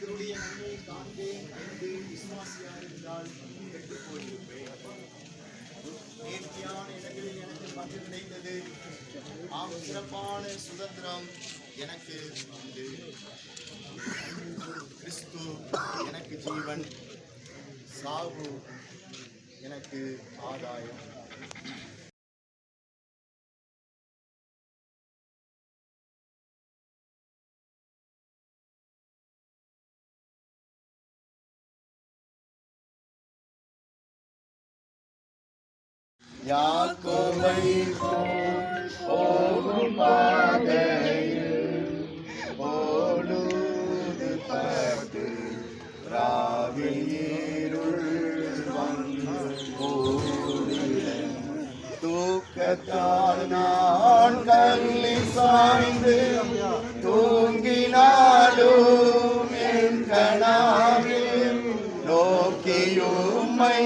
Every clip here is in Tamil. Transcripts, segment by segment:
கத்தருடைய நன்மை காண்பேன் என்று விசுவாசியா இருந்தால் கெட்டு போயிருப்பேன் நேர்த்தியான இடங்களில் எனக்கு பங்கு கிடைத்தது ஆம் சிறப்பான சுதந்திரம் எனக்கு உண்டு கிறிஸ்து எனக்கு ஜீவன் சாவு எனக்கு ஆதாயம். யாக்கோவை போகும் பாதையில் போலுது பட்டு ராவியிருள் வந்து போடுதல் தூக்கத்தால் நான் கல்லி சாய்ந்து தூங்கினாலும் என் கனாவில் நோக்கியுமை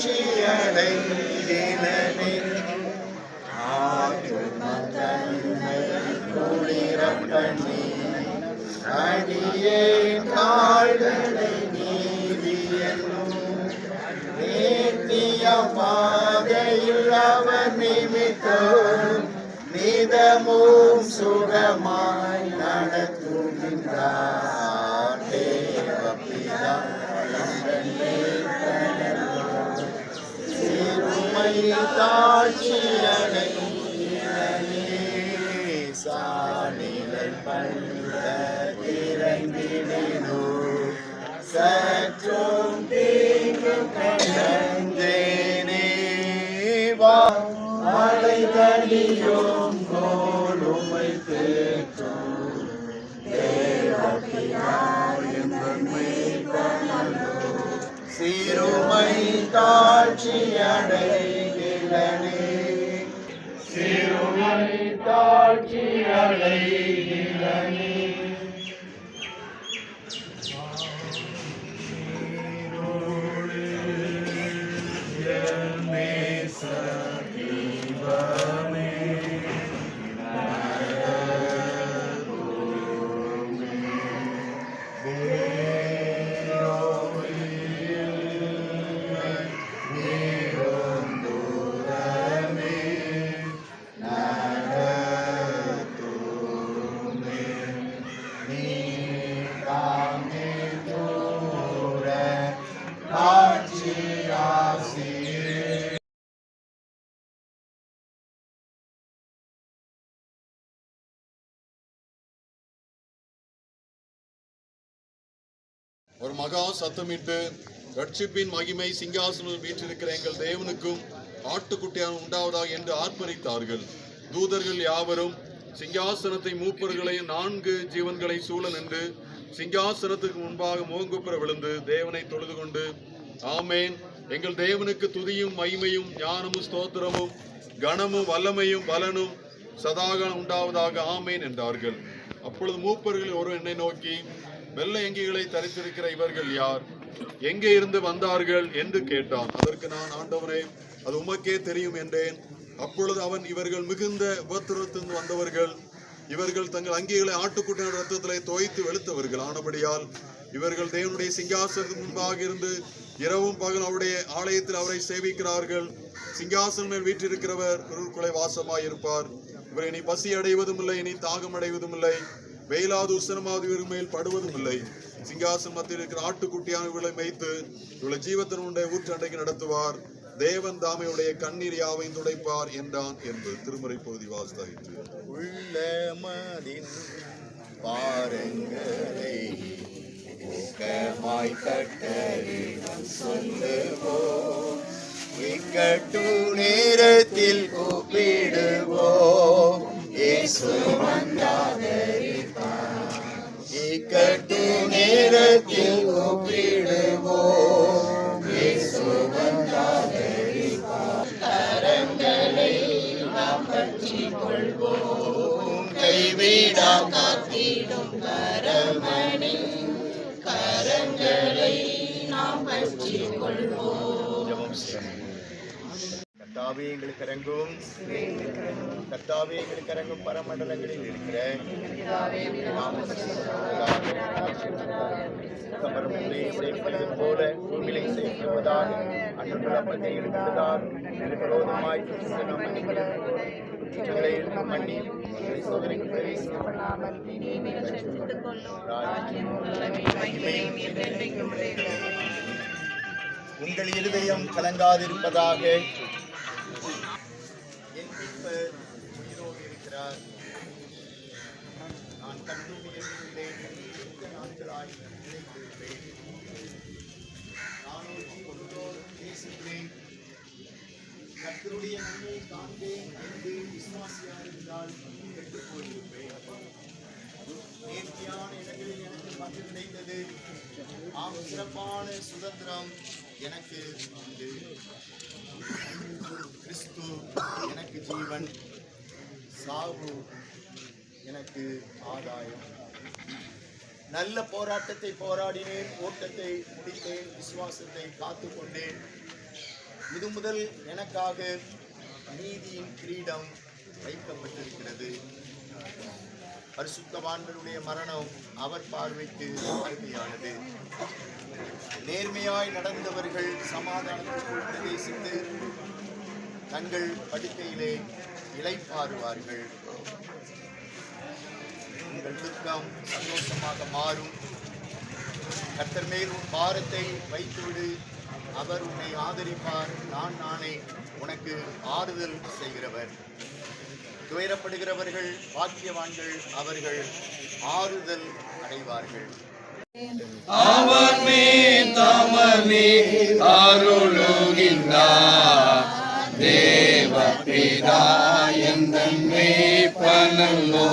மகிழ்ச்சியடைந்தினே ஆற்றும தன்னை குளிர பண்ணி அடியே கால்களை தாழ்ச்சியடையும் சாணிகள் பண்ப திறந்தினோ சற்றும் தீங்கு கண்டேனே மழை தடியோம் கோலுமை தேற்றும் சிறுமை தாழ்ச்சியடை சிறுமணி சிறுமை தாட்சி சத்தமிட்டு ரட்சிப்பின் மகிமை சிங்காசனம் வீற்றிருக்கிற எங்கள் தேவனுக்கும் ஆட்டுக்குட்டியான உண்டாவதாக என்று ஆர்ப்பரித்தார்கள். தூதர்கள் யாவரும் சிங்காசனத்தை மூப்பர்களையும் நான்கு ஜீவன்களை சூழ நின்று சிங்காசனத்துக்கு முன்பாக முகங்குப்புற விழுந்து தேவனை தொழுது கொண்டு ஆமேன். எங்கள் தேவனுக்கு துதியும் மகிமையும் ஞானமும் ஸ்தோத்திரமும் கனமும் வல்லமையும் பலனும் சதாகாலம் உண்டாவதாக ஆமேன் என்றார்கள். அப்பொழுது மூப்பர்கள் ஒரு என்னை நோக்கி வெள்ளை அங்கிகளை தரித்திருக்கிற இவர்கள் யார்? எங்கே இருந்து வந்தார்கள் என்று கேட்டான். அதற்கு நான் ஆண்டவனே அது உமக்கே தெரியும் என்றேன். அப்பொழுது அவன் இவர்கள் மிகுந்த உபத்திரத்திலிருந்து வந்தவர்கள் இவர்கள் தங்கள் அங்கிகளை ஆட்டுக்குட்டியின் ரத்தத்திலே தோய்த்து வெளுத்தவர்கள். ஆனபடியால் இவர்கள் தேவனுடைய சிங்காசனத்துக்கு முன்பாக இருந்து இரவும் பகல் அவருடைய ஆலயத்தில் அவரை சேவிக்கிறார்கள். சிங்காசனம் மேல் வீற்றிருக்கிறவர் குலை வாசமாய் இருப்பார் இவர் இனி பசி அடைவதும் இல்லை இனி தாகம் அடைவதும் இல்லை வெயிலாது உசனமாவது இவர் மேல் படுவதும் இல்லை. சிங்காசனம் மத்தியில் இருக்கிற ஆட்டுக்குட்டியான இவளை மேய்த்து இவளை ஜீவத்தினுடைய ஊற்றண்டைக்கு நடத்துவார். தேவன் தாமையுடைய கண்ணீர் யாவையும் துடைப்பார் என்றான் என்று திருமறை பகுதி வாசித்தாயிற்று உள்ளமதின் பாரங்களை ஊக்கமாய் கட்டறிடம் சொல்லுவோம் இக்கட்டு நேரத்தில் கூப்பிடுவோம் இயேசு கர்த்தாவே எங்களுக்கு இறங்கும். கர்த்தாவே எங்களுக்கு இறங்கும் பரமண்டலங்களில் இருக்கிற கமரமில்லை சேர்ப்பது போல பூமியிலை சேர்ப்பதாக அன்றுள்ள அப்பத்தை எடுக்கிறதால் விரோதமாய் நாம் குற்றங்களை மன்னி. சோதனைக்கு பிரவேசிக்கப்படாமல் உங்கள் இருதயம் கலங்காதிருப்பதாக கண்டு உயர்ந்துள்ளேன் நீண்ட நாட்களாய் நிலைத்திருப்பேன் நானூற்றி ஒன்றோடு பேசுகிறேன் கர்த்தருடைய நன்மையை காண்பேன் என்று விசுவாசியாக இருந்தால் கெட்டுப் போயிருப்பேன் நேர்த்தியான இடங்களில் எனக்கு பங்கு கிடைத்தது ஆம் சிறப்பான சுதந்திரம் எனக்கு உண்டு கிறிஸ்து எனக்கு ஜீவன் சாகு எனக்கு ஆதாயம். நல்ல போராட்டத்தை போராடினேன் ஓட்டத்தை முடித்தேன் விசுவாசத்தை காத்துக்கொண்டேன் இது முதல் எனக்காக நீதியின் கிரீடம் வைக்கப்பட்டிருக்கிறது. பரிசுத்தவான்களுடைய மரணம் அவர் பார்வைக்கு அருமையானது நேர்மையாய் நடந்தவர்கள் சமாதானத்திற்குள் பிரவேசித்து தங்கள் படுக்கையிலே இளைப்பாறுவார்கள். உங்கள் சந்தோஷமாக மாறும். கத்தர் மேல் உன் பாரத்தை வைத்துவிடு. அவர் உன்னை ஆதரிப்பார். நான் நானே உனக்கு ஆறுதல் செய்கிறவர். துயரப்படுகிறவர்கள் பாக்கியவான்கள் அவர்கள் ஆறுதல் அடைவார்கள். அவர் மே தமனே அருளுகின்றார் தேவ பிதா எந்தன்மே பனல்லோ.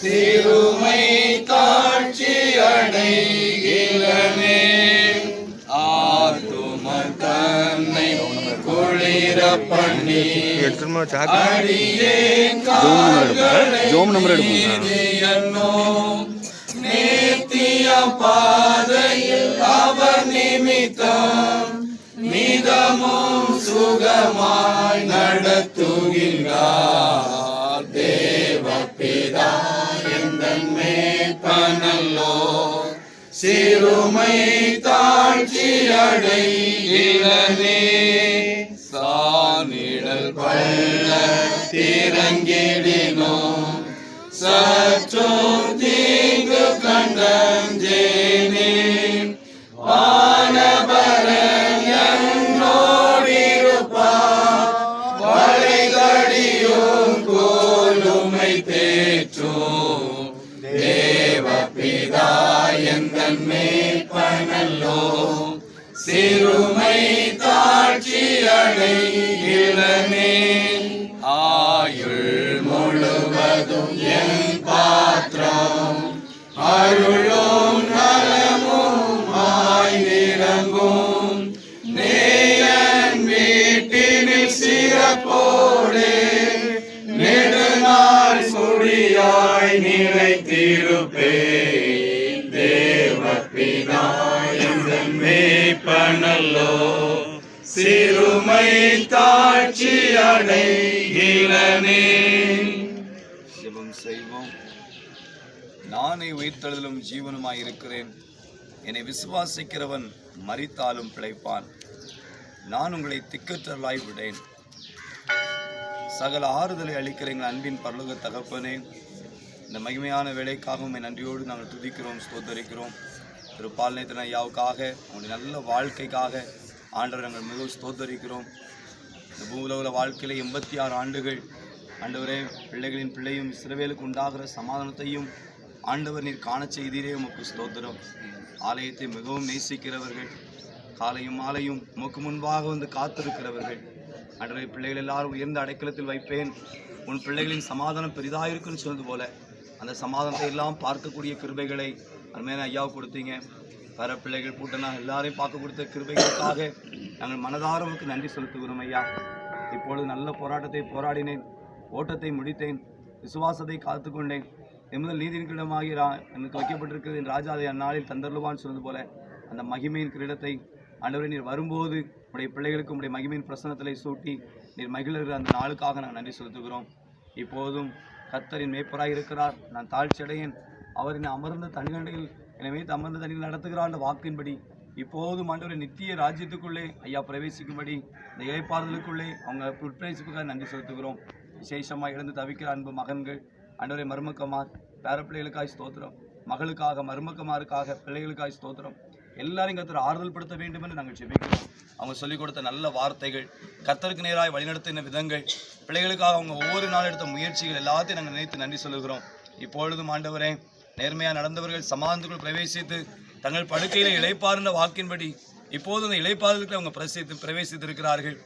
சிறுமை காட்சி அடைகிறனே. ஆத்தும தன்னை குளிர பண்ணி அடியே ஜோம் நம்பர் எடுப்போம் என்னோ நித்திய பாதையில் அவர் நிமித்தம் நிதமும் சுகமாய் சிறுமை தாழ்ச்சி அடைகிறனே சானிடல் பள்ள திறங்கிடினோம். சற்றும் தாட்சி இளமே ஆயுள் முழுவதும் என் பாத்திரம். அருளும் நலமும் ஆய் நிறங்கும் நேயன் வீட்டினில் சிறப்போடு நெடுநாள் சுடியாய் நிலைத்திருப்பேன் தேவ பிதா மேய்ப்பனல்லோ. சிறுமை தாட்சி அடைகிறனே ஜெபம் செய்வோம் நானே உயிர்த்தெழுதலும் ஜீவனுமாய் இருக்கிறேன் என்னை விசுவாசிக்கிறவன் மறித்தாலும் பிழைப்பான். நான் உங்களை திக்கற்றலாய் விடேன். சகல ஆறுதலை அளிக்கிற எங்கள் அன்பின் பரலோக தகப்பனே இந்த மகிமையான வேலைக்காக உண்மை நன்றியோடு நாங்கள் துதிக்கிறோம் ஸ்தோத்தரிக்கிறோம். திரு பால்நேத்தன் ஐயாவுக்காக உங்களுடைய நல்ல வாழ்க்கைக்காக ஆண்டவர் நாங்கள் மிகவும் ஸ்தோத்தரிக்கிறோம். இந்த பூலோக வாழ்க்கையில் எண்பத்தி ஆறு ஆண்டுகள் ஆண்டவரே பிள்ளைகளின் பிள்ளையும் இஸ்ரவேலுக்கு உண்டாகிற சமாதானத்தையும் ஆண்டவர் நீர் காண செய்தீரே உமக்கு ஸ்தோத்திரம். ஆலயத்தை மிகவும் நேசிக்கிறவர்கள் காலையும் மாலையும் உமக்கு முன்பாக வந்து காத்திருக்கிறவர்கள். அன்றரை பிள்ளைகள் எல்லாரும் உயர்ந்த அடைக்கலத்தில் வைப்பேன். உன் பிள்ளைகளின் சமாதானம் பெரிதாயிருக்குன்னு சொன்னது போல அந்த சமாதானத்தை எல்லாம் பார்க்கக்கூடிய கிருபைகளை அருமையான ஐயாவை கொடுத்தீங்க. வர பிள்ளைகள் கூட்டனா எல்லாரையும் பார்க்க கொடுத்த கிருபைகளுக்காக நாங்கள் மனதாரவுக்கு நன்றி செலுத்துகிறோம் ஐயா. இப்பொழுது நல்ல போராட்டத்தை போராடினேன் ஓட்டத்தை முடித்தேன் விசுவாசத்தை காத்துக்கொண்டேன் எமுதல் நீதியின் கிரீடமாகி ரா- எனக்கு வைக்கப்பட்டிருக்கிறது என் ராஜா அதை அந்நாளில் தந்தருவான்னு சொன்னது போல அந்த மகிமையின் கிரீடத்தை ஆண்டவரே நீர் வரும்போது உடைய பிள்ளைகளுக்கு உடைய மகிமையின் பிரசனத்திலே சூட்டி நீர் மகிழ்கிற அந்த நாளுக்காக நாங்கள் நன்றி செலுத்துகிறோம். இப்போதும் கர்த்தரின் மேய்ப்பராக இருக்கிறார். நான் தாழ்ச்சி அடையேன் அவர் என்னை அமர்ந்த தனிகண்டையில் எனவே வைத்து அமர்ந்த தனியில் நடத்துகிறார் அந்த வாக்கின்படி இப்போதும் ஆண்டவரை நித்திய ராஜ்யத்துக்குள்ளே ஐயா பிரவேசிக்கும்படி இந்த இழைப்பாறுதலுக்குள்ளே அவங்க உட்பிரவேசிப்புக்காக நன்றி செலுத்துகிறோம். விசேஷமாக இழந்து தவிக்கிற அன்பு மகன்கள் ஆண்டவரை மருமக்கமார் பேர பிள்ளைகளுக்காய் ஸ்தோத்திரம். மகளுக்காக மருமக்கமாருக்காக பிள்ளைகளுக்காய் ஸ்தோத்திரம். எல்லாரையும் கத்தர் ஆறுதல் படுத்த வேண்டும் என்று நாங்கள் செபிக்கிறோம் அவங்க சொல்லிக் கொடுத்த நல்ல வார்த்தைகள் கத்தருக்கு நேராக வழிநடத்தின விதங்கள் பிள்ளைகளுக்காக அவங்க ஒவ்வொரு நாள் எடுத்த முயற்சிகள் எல்லாத்தையும் நாங்கள் நினைத்து நன்றி சொல்லுகிறோம். இப்பொழுதும் ஆண்டவரே நேர்மையாக நடந்தவர்கள் சமாதானத்துக்குள் பிரவேசித்து தங்கள் படுக்கையில் இளைப்பார்ந்த வாக்கின்படி இப்போது அந்த இளைப்பாறுதலுக்கு அவங்க பிரசித்து பிரவேசித்திருக்கிறார்கள்.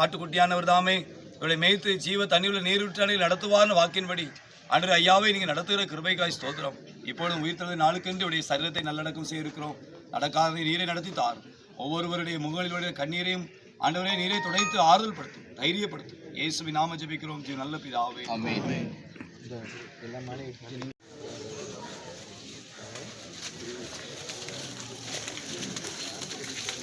ஆட்டுக்குட்டியானவர் தாமே இவளை மேய்த்து ஜீவ தண்ணீரில் நீரூற்றானில் நடத்துவார்னு வாக்கின்படி அன்று ஐயாவை நீங்கள் நடத்துகிற கிருபைக்காய் ஸ்தோத்திரம். இப்பொழுது உயிர்த்தெழுந்த நாளுக்கென்று உடைய சரீரத்தை நல்லடக்கம் செய்திருக்கிறோம். நடக்காத நீரை நடத்தி தார் ஒவ்வொருவருடைய முகங்களிலுடைய கண்ணீரையும் ஆண்டவரே நீரை துடைத்து ஆறுதல் படுத்தும் தைரியப்படுத்தும் இயேசுவின் நாம ஜெபிக்கிறோம். ஜீவ நல்ல பிதாவே.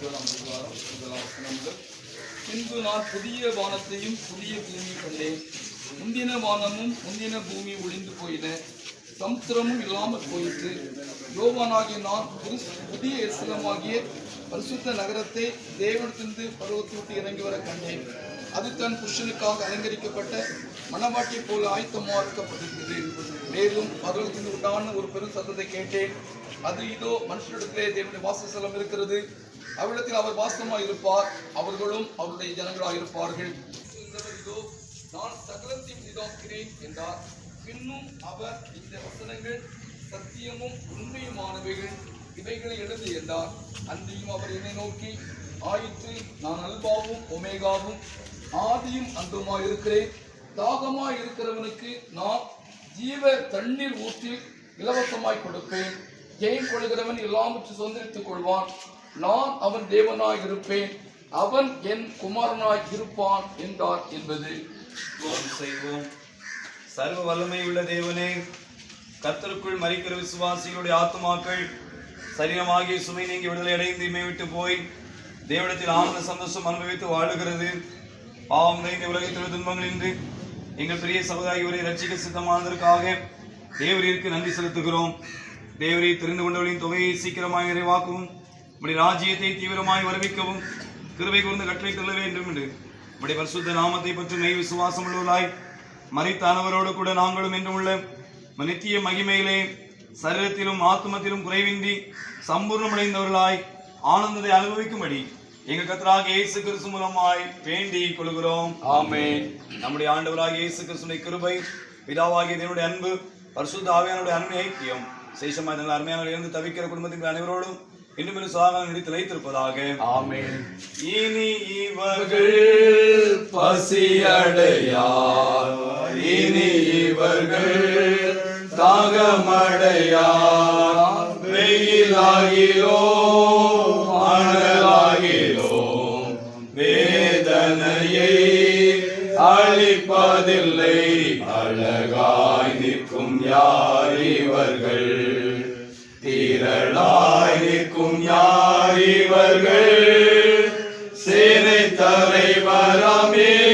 இருபத்தி முதலாம் பின்பு நான் புதிய வானத்தையும் புதிய பூமி கண்டேன். முந்தின வானமும் முந்தின பூமி ஒளிந்து போயின. சமுத்திரமும் இல்லாமல் போயிற்று. யோவானாகிய நான் புது- புதிய எருசலேமாகிய பரிசுத்த நகரத்தை தேவனத்திலிருந்து பருவத்தை விட்டு இறங்கி வர கண்டேன். அது தன் புருஷனுக்காக அலங்கரிக்கப்பட்ட மணவாட்டை போல ஆயத்தமாக்கப்பட்டிருந்தது. மேலும் பருவத்தின் உண்டான ஒரு பெரும் சத்தத்தை கேட்டேன். அது இதோ மனுஷனிடத்திலே தேவனுடைய வாசஸ்தலம் இருக்கிறது. அவரிடத்தில் அவர் வாசமாக இருப்பார் அவர்களும் அவருடைய ஜனங்களாக இருப்பார்கள் இதோ நான் சகலத்தையும் நிதாக்கிறேன் என்றார். பின்னும் அவர் இந்த வசனங்கள் சத்தியமும் உண்மையுமானவைகள். இவைகளை எழுது என்றார். அன்றையும் அவர் என்னை நோக்கி ஆயிற்று நான் அல்பாவும் ஒமேகாவும் ஆதியும் அன்றுமாய் இருக்கிறேன் தாகமாய் இருக்கிறவனுக்கு நான் ஜீவ தண்ணீர் ஊற்றி இலவசமாய் கொடுப்பேன். ஜெயம் கொள்கிறவன் எல்லாவற்றையும் சுதந்திரித்துக் கொள்வான். நான் அவன் தேவனாய் இருப்பேன். அவன் என் குமாரனாய் இருப்பான் என்றார் என்பது. செய்வோம். சர்வ வல்லமை உள்ள தேவனே கத்தருக்குள் மறிக்கிற விசுவாசிகளுடைய ஆத்துமாக்கள் சரீரமாகிய சுமை நீங்கி விடுதலை அடைந்து இமை விட்டு போய் தேவனத்தில் ஆனந்த சந்தோஷம் அனுபவித்து வாழுகிறது. பாவம் நிறைந்த உலகத்தில் துன்பங்கள் துன்பங்களின்றி எங்கள் பெரிய சமுதாயவரை ரட்சிக்க சித்தமானதற்காக தேவரீருக்கு நன்றி செலுத்துகிறோம். தேவரை தெரிந்து கொண்டவர்களின் தொகையை சீக்கிரமாக நிறைவாக்கவும். உடைய ராஜ்யத்தை தீவிரமாய் வருவிக்கவும் கிருவை கூர்ந்து கற்றை கொள்ள வேண்டும் என்று. உடைய பரிசுத்த நாமத்தை பற்றி மெய் விசுவாசம் உள்ளவர்களாய் மறித்தானவரோடு கூட நாங்களும் என்று உள்ள நித்திய மகிமையிலே சரீரத்திலும் ஆத்மத்திலும் குறைவின்றி சம்பூர்ணமடைந்தவர்களாய் ஆனந்தத்தை அனுபவிக்கும்படி எங்கள் கத்தராக இயேசு கிறிஸ்து மூலமாய் வேண்டி கொள்கிறோம். ஆமே நம்முடைய ஆண்டவராக இயேசு கிறிஸ்துடைய கிருபை பிதாவாகிய தேவனுடைய அன்பு பரிசுத்த ஆவியானுடைய அன்பு ஐக்கியம் சேஷமாய் நல்ல அருமையான இருந்து தவிக்கிற குடும்பத்தின் அனைவரோடும் இன்னும் சாக நினைத்து வைத்திருப்பதாக. ஆமென். இனி இவர்கள் பசியடையார். இனி இவர்கள் தாகமடையார். வெயிலாகிலோ அனலாகிலோ வேதனையை அழிப்பதில்லை. அழகாய் நிற்கும் யார் யார் இவர்கள் சேனை தலைவராமே.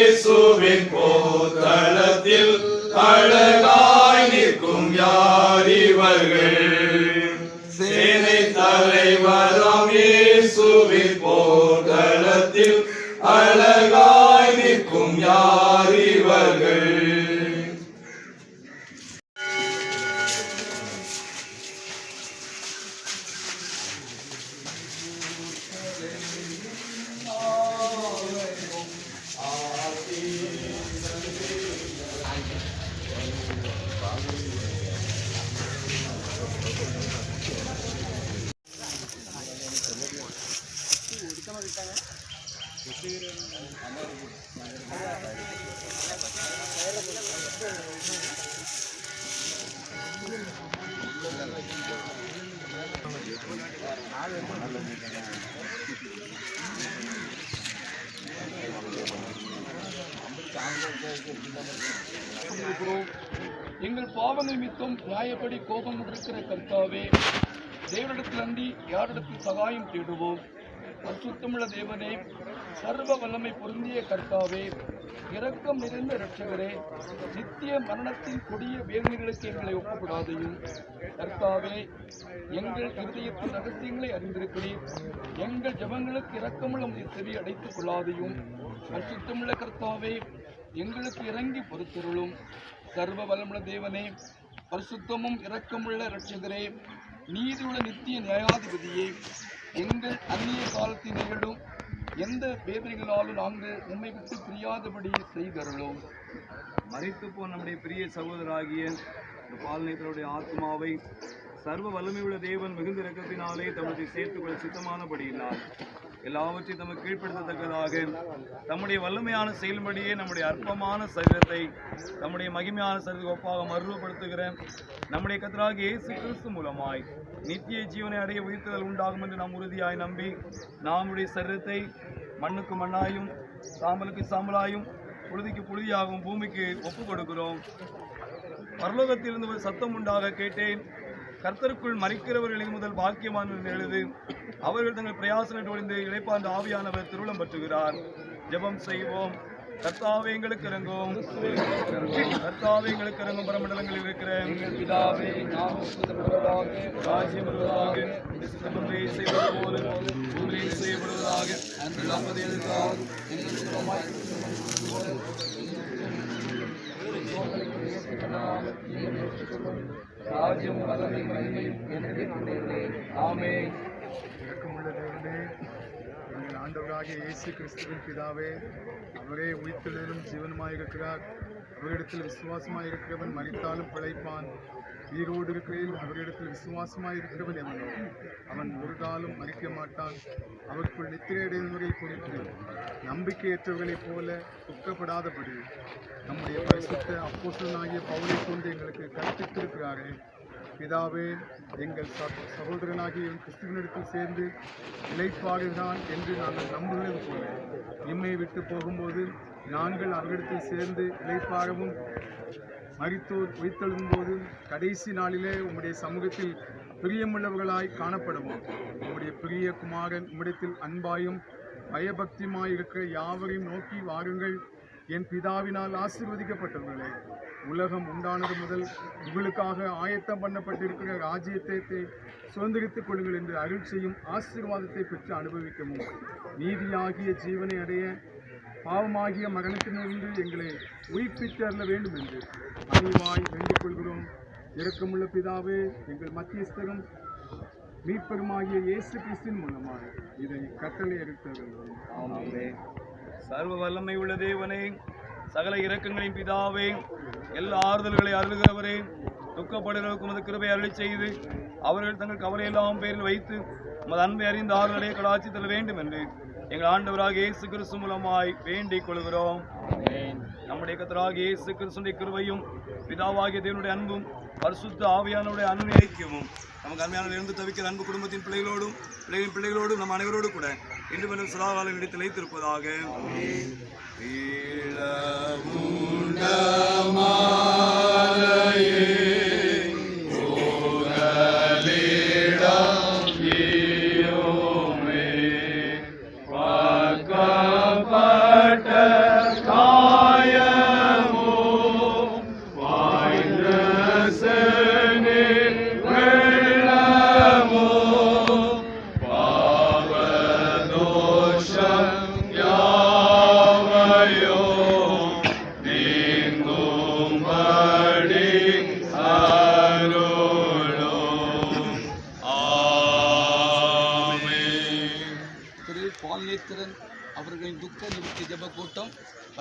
எங்கள் பாவங்கள் நிமித்தம் நியாயப்படி கோபம் இருக்கிற கர்த்தாவே தேவனிடத்தில் அண்டி யாரிடத்தில் சகாயம் தேடுவோம்? பரிசுத்தமுள்ள தேவனே சர்வ வல்லமை பொருந்திய கர்த்தாவே இரக்கம் நிறைந்த ரட்சகரே நித்திய மரணத்தின் கொடிய வேதனைகளுக்கு எங்களை ஒப்புக்கூடாதையும். கர்த்தாவே எங்கள் இருதயத்தின் ரகசியங்களை அறிந்திருக்கிறீர். எங்கள் ஜெபங்களுக்கு இரக்கமுள்ள உம்முடைய செவி அடைத்துக் கொள்ளாதையும். பரிசுத்தமுள்ள கர்த்தாவே எங்களுக்கு இறங்கி பொறுத்தருளும். சர்வ வல்லமுள்ள தேவனே பரிசுத்தமும் இரக்கமுள்ள ரட்சகரே நீதியுள்ள நித்திய நியாயாதிபதியே எங்கள் அந்நிய காலத்தில் நிகழும் எந்த வேதனைகளாலும் நாங்கள் உண்மை விட்டு பிரியாதபடி செய்தருளும். மறைத்து போன நம்முடைய பிரிய சகோதராகிய இந்த பால்நேத்தருடைய ஆத்மாவை சர்வ வல்லமையுள்ள தேவன் மிகுந்த இரக்கத்தினாலே தமது சேர்த்துக்கொள்ள கொள்ள சித்தமானபடியினார் எல்லாவற்றையும் தமக்கு கீழ்ப்படுத்தத்தக்கதாக. தம்முடைய வல்லமையான செயல்படியே நம்முடைய அற்பமான சரீரத்தை தம்முடைய மகிமையான சரீரத்துக்கு ஒப்பாக மறுரூபப்படுத்துகிற நம்முடைய கத்தராக இயேசு கிறிஸ்து மூலமாய் நித்திய ஜீவனை அடைய உயிர்த்தல் உண்டாகும் என்று நாம் உறுதியாய் நம்பி நம்முடைய சரீரத்தை மண்ணுக்கு மண்ணாயும் சாம்பலுக்கு சாம்பலாயும் புழுதிக்கு புழுதியாகவும் பூமிக்கு ஒப்பு கொடுக்கிறோம் பரலோகத்திலிருந்து ஒரு சத்தம் உண்டாக கேட்டேன். கர்த்தருக்குள் மறிக்கிறவர்களின் முதல் பாக்கியமான எழுது அவர்கள் தங்கள் பிரயாசங்கள் ஒழிந்து இழைப்பாந்த ஆவியானவர் திருளம் பற்றுகிறார். ஜெபம் செய்வோம். கர்த்தாவே எங்களுக்கு இறங்கும். கர்த்தாவே எங்களுக்கு இறங்கும். பரமண்டலங்களில் இருக்கிற எங்கள் பிதாவே நாம் ராஜ்யம் வருவதாக சித்தமே செய்வது போல ராஜ்யம் வல்லமை மகிமை என்று ஆமே இரக்கமுள்ள தேவனே எங்கள் ஆண்டவராகிய இயேசு கிறிஸ்துவின் பிதாவே அவரே உயிர்த்தெழுதலும் ஜீவனுமாய் இருக்கிறார் அவரிடத்தில் விசுவாசமாய் இருக்கிறவன் மறித்தாலும் பிழைப்பான். உயிரோடு இருக்கிறேன் அவரிடத்தில் விசுவாசமாய் இருக்கிறவன் எவனோ. அவன் மறிக்க மாட்டான். அவருக்குள் நித்திரையடைந்தவரை கொடுத்து நம்பிக்கையற்றவர்களைப் போல துக்கப்படாதபடி நம்முடைய பரிசுத்த அப்போசனாகிய பவுலை கொண்டு எங்களுக்கு கற்பித்திருக்கிறாரே. பிதாவே எங்கள் ச- சகோதரனாகிய கிறிஸ்துவனிடத்தில் சேர்ந்து இழைப்பாடுகிறான் என்று நாங்கள் நம்புகிறது போல இம்மை விட்டு போகும்போது நாங்கள் அவரிடத்தில் சேர்ந்து இழைப்பாகவும் மறித்தோர் உயிர்த்தெழும்போது கடைசி நாளிலே உம்முடைய சமூகத்தில் பிரியமுள்ளவர்களாய் காணப்படுவோம். உம்முடைய பிரிய குமாரன் உம்மிடத்தில் அன்பாயும் பயபக்தியுமாயிருக்கிற யாவரையும் நோக்கி வாருங்கள். என் பிதாவினால் ஆசீர்வதிக்கப்பட்டவர்களே உலகம் உண்டானது முதல் உங்களுக்காக ஆயத்தம் பண்ணப்பட்டிருக்கிற ராஜ்யத்தை சுதந்திரித்துக் கொள்ளுங்கள் என்று அருள் செய்யும் ஆசீர்வாதத்தை பெற்று அனுபவிக்கவும். நீதியாகிய ஜீவனை அடைய பாவமாகிய மரணத்திலிருந்து எங்களை உயிர்ப்பித்து அருள வேண்டும் என்று அறிவாய் வேண்டிக் கொள்கிறோம். இறக்கமுள்ள பிதாவே எங்கள் மத்தியஸ்தரும் மீட்பெருமாகிய இயேசு கிறிஸ்தின் மூலமாக இதை கட்டளை எடுத்தவர்கள் ஆமென். சர்வ வல்லமை உள்ள தேவனே சகல இரக்கங்களின் பிதாவே எல்லா ஆறுதல்களை அருள்கிறவரே துக்கப்படுகிறவருக்கு உமது கிருபை அருளி செய்து அவர்கள் தங்கள் கவலையெல்லாம் பேரில் வைத்து உமது அன்பை அறிந்த ஆறுதலை கடாட்சி தர வேண்டும் என்று எங்கள் ஆண்டவராக இயேசு கிறிஸ்து மூலமாய் வேண்டிக் கொள்கிறோம். நம்முடைய கத்தராகிய இயேசு கிறிஸ்துடைய கிருபையும் பிதாவாகிய தேவனுடைய அன்பும் பரிசுத்த ஆவியானவருடைய அன்பை ஐக்கியமும் நமக்கு அருமையான இருந்து தவிக்கிற அன்பு குடும்பத்தின் பிள்ளைகளோடும் பிள்ளைகளின் பிள்ளைகளோடும் நம் அனைவரோடு கூட இன்று மேலும் சதாகாலம் இடைத்து நிலைத்திருப்பதாக.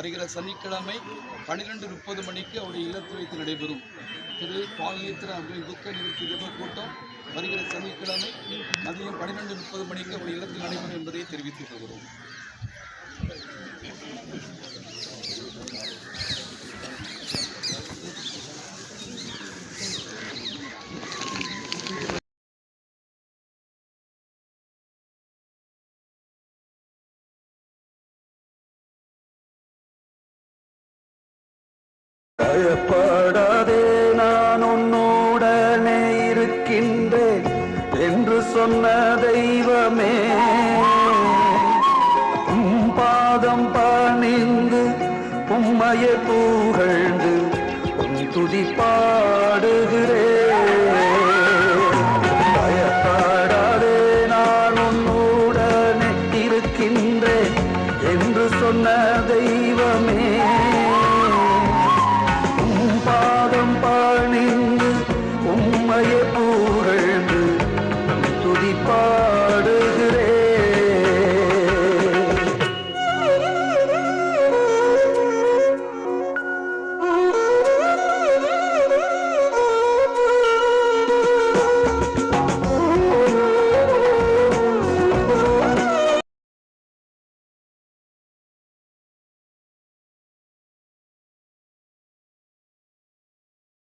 வருகிற சனிக்கிழமை பன்னிரெண்டு முப்பது மணிக்கு அவருடைய இல்லத்தில் வைத்து நடைபெறும். திரு பால்நேத்திரன் அவர்களின் துக்க நிறுத்தி கூட்டம் வருகிற சனிக்கிழமை மதியம் பன்னிரெண்டு முப்பது மணிக்கு அவருடைய இல்லத்தில் நடைபெறும் என்பதை தெரிவித்துக் கொள்கிறோம்.